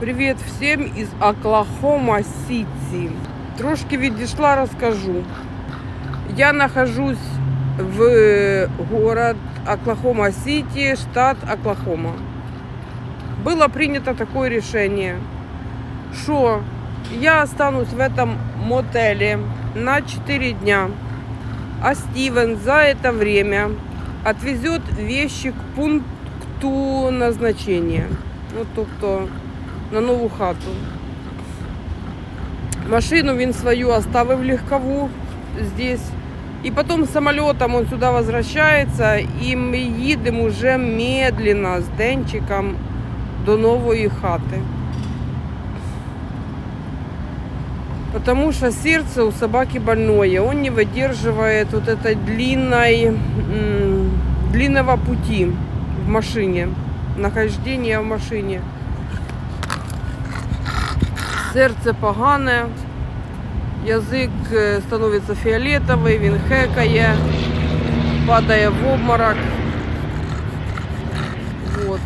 Привіт всім із Оклахома Сіті. Трошки відійшла, розкажу. Я нахожусь в город Оклахома Сити, штат Оклахома. Было принято такое решение, что я останусь в этом мотеле на 4 дня, а Стивен за это время отвезет вещи к пункту назначения. Ну, тобто на нову хату. Машину він свою оставив легкову здесь. И потом самолетом он сюда возвращается, и мы їдемо уже медленно з Денчиком до нової хати. Потому что сердце у собаки больное, он не выдерживает вот этой длинной, м, длинного пути в машине, нахождения в машине. Серце погане, язик е, становиться фіолетовий, він хекає, падає в обморок. Вот.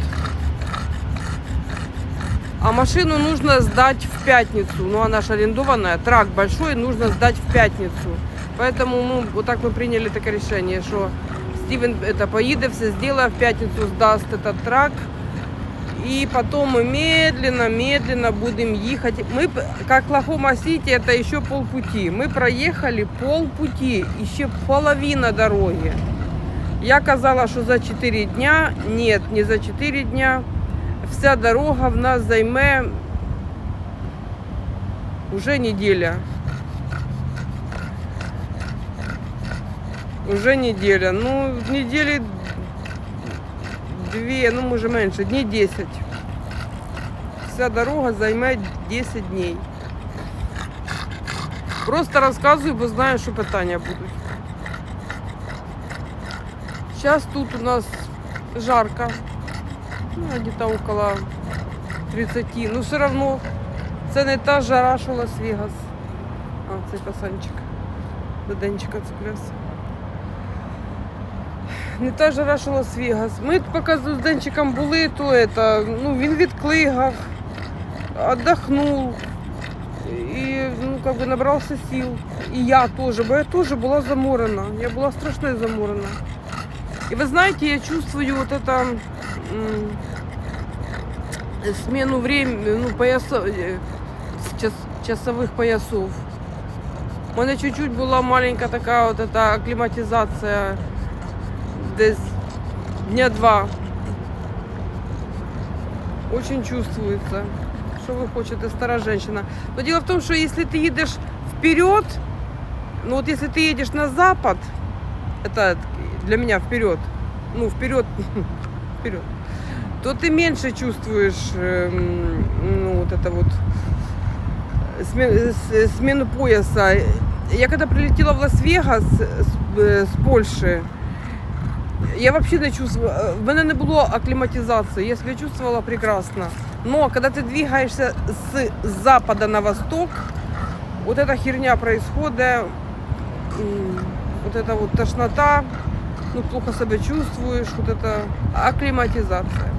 А машину нужно сдать в пятницу. Ну, она же арендованная. Трак большой, нужно сдать в пятницу. Поэтому ну, вот так мы приняли такое решение, что Стивен это поедет, все сделает, в пятницу сдаст этот трак. И потом мы медленно, медленно будем ехать. Мы, как Лахома Сити, это еще полпути. Мы проехали полпути, еще половина дороги. Я казала, что за 4 дня. Нет, не за 4 дня. Вся дорога в нас займе уже неделя. Уже неделя. Ну, недели дві, ну може менше, днів 10. Вся дорога займе 10 днів. Просто розказую, бо знаю, що питання будуть. Зараз тут у нас жарко. Ну, где-то около 30. Ну, все равно це не та жара, що Лас-Вегас. А, цей пасанчик. До денчика цеплявся Не та жара, що Лас-Вегас. Ми поки з Денчиком були, то это, ну, він відклигав, віддохнув. І ну, как бы набрався сил. І я теж, бо я теж була заморена. Я була страшно заморена. И вы знаете, я чувствую вот это м, смену времени, ну, поясов, э, час, часовых поясов. У мене чуть-чуть була маленька така от эта акклиматизация Десь дня два. Очень чувствуется. Что вы хочете, стара женщина. Но дело в том, что если ты едешь вперед, ну вот если ты едешь на запад, это для меня вперед, ну вперед, вперед, то ты меньше чувствуешь эм, ну, вот это вот смену пояса. Я когда прилетела в Лас-Вегас с, э, с Польши, я вообще не чувствовала, в мене не було акклиматизации, я себя чувствовала прекрасно. Но когда ты двигаешься с запада на восток, вот эта херня происходит, м, вот эта вот тошнота, ну, плохо себя чувствуешь, вот это акклиматизация.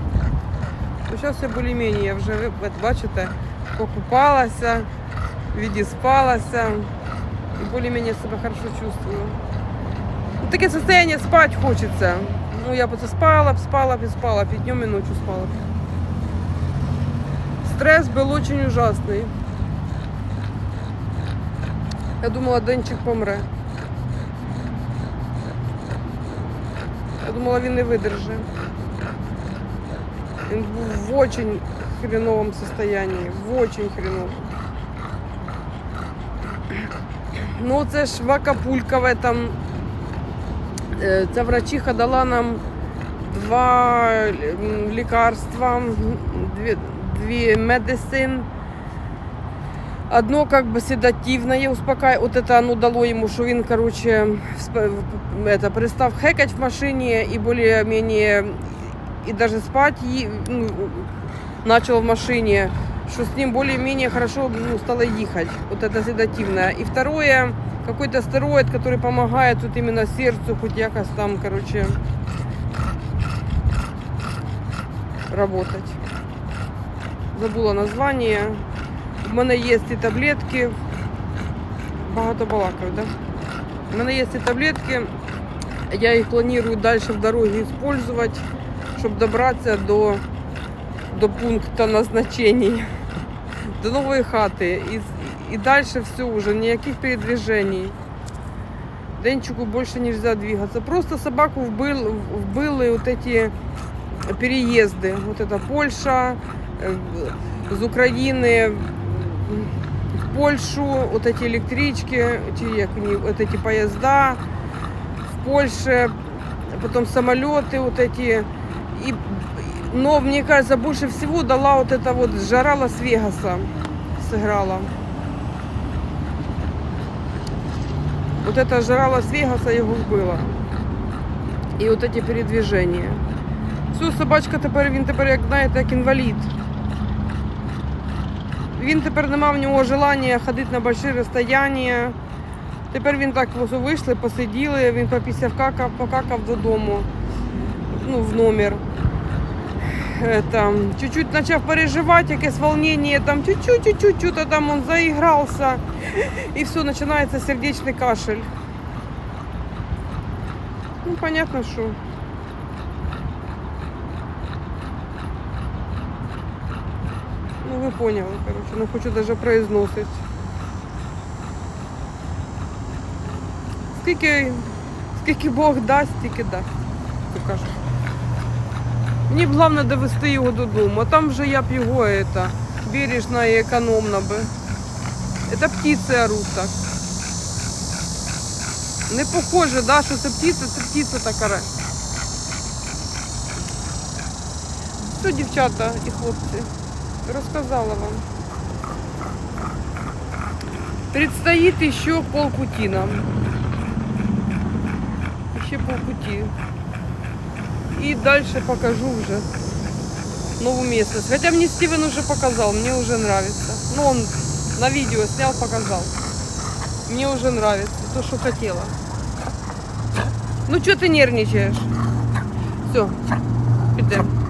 Ну, сейчас я более-менее, я вже, ви бачите, покупалася, відіспалася і більш-менее себе хорошо чувствую. Таке состояние спать хочется. Ну, я бы спала, б, спала, б, и спала, б, и днем и ночью спала. б. Стресс был очень ужасный. Я думала, Денчик помре. Я думала, він не видержить. Він був в очень хреновому состоянии. В очень хреновому. Ну, це ж Вакапулька в этом. Е, Ця врачиха дала нам два м, лікарства, дві, дві медицин. Одно как бы седативное, успокаивает. Вот это оно дало ему, что він, короче, сп- это, перестав хекать в машине и более-менее, и даже спать и, ну, начал в машине, что с ним более-менее хорошо ну, стало ехать. Вот это седативное. И второе, какой-то стероид, который помогает вот именно сердцу, хоть якось там, короче, работать. забула названня. У мене є ці таблетки. Багато балакаю, да? У мене є ці таблетки. Я їх планую далі в дорогі використовувати, щоб добратися до, до пункту назначення, до нової хати. І, і далі все вже, ніяких передвижень. Денчику больше нельзя двигаться. Просто собаку вбил, вбили вот эти переезды. Вот это Польша, э, з України в Польшу, вот эти электрички, эти, як вони, вот эти поезда в Польше, потом самолеты вот эти. И, но мне кажется, больше всего дала вот эта вот жара Лас-Вегаса сыграла. Вот эта жара Лас-Вегаса його вбила. І от ці передвиження. Все, собачка тепер, він тепер, як знаєте, як інвалід. Він тепер не мав в нього желання ходити на великі розстояння. Тепер він так ось вийшли, посиділи, він попісяв какав, покакав додому, ну, в номер. Е, Там, чуть-чуть почав переживати, якесь волнення, там чуть-чуть, чуть-чуть, чуть-чуть, а там він заігрався. И все, начинается сердечный кашель. Ну, понятно, что. Ну, вы поняли, короче. Ну, хочу даже произносить. Скільки, скільки Бог дасть, стільки дасть. Як кажуть. Мені б головне довести його додому, а там вже я б його это, бережно і економно би. Это птицы орут так. Не похоже, да, що це птиця, це птиця так оре. Все, дівчата і хлопці, розказала вам. Предстоит еще полпути нам. Еще полпути. И дальше покажу уже новую местность. Хотя мне Стивен уже показал, мне уже нравится. Ну, он на видео снял, показал. Мне уже нравится то, что хотела. Ну, что ты нервничаешь? Все, идем.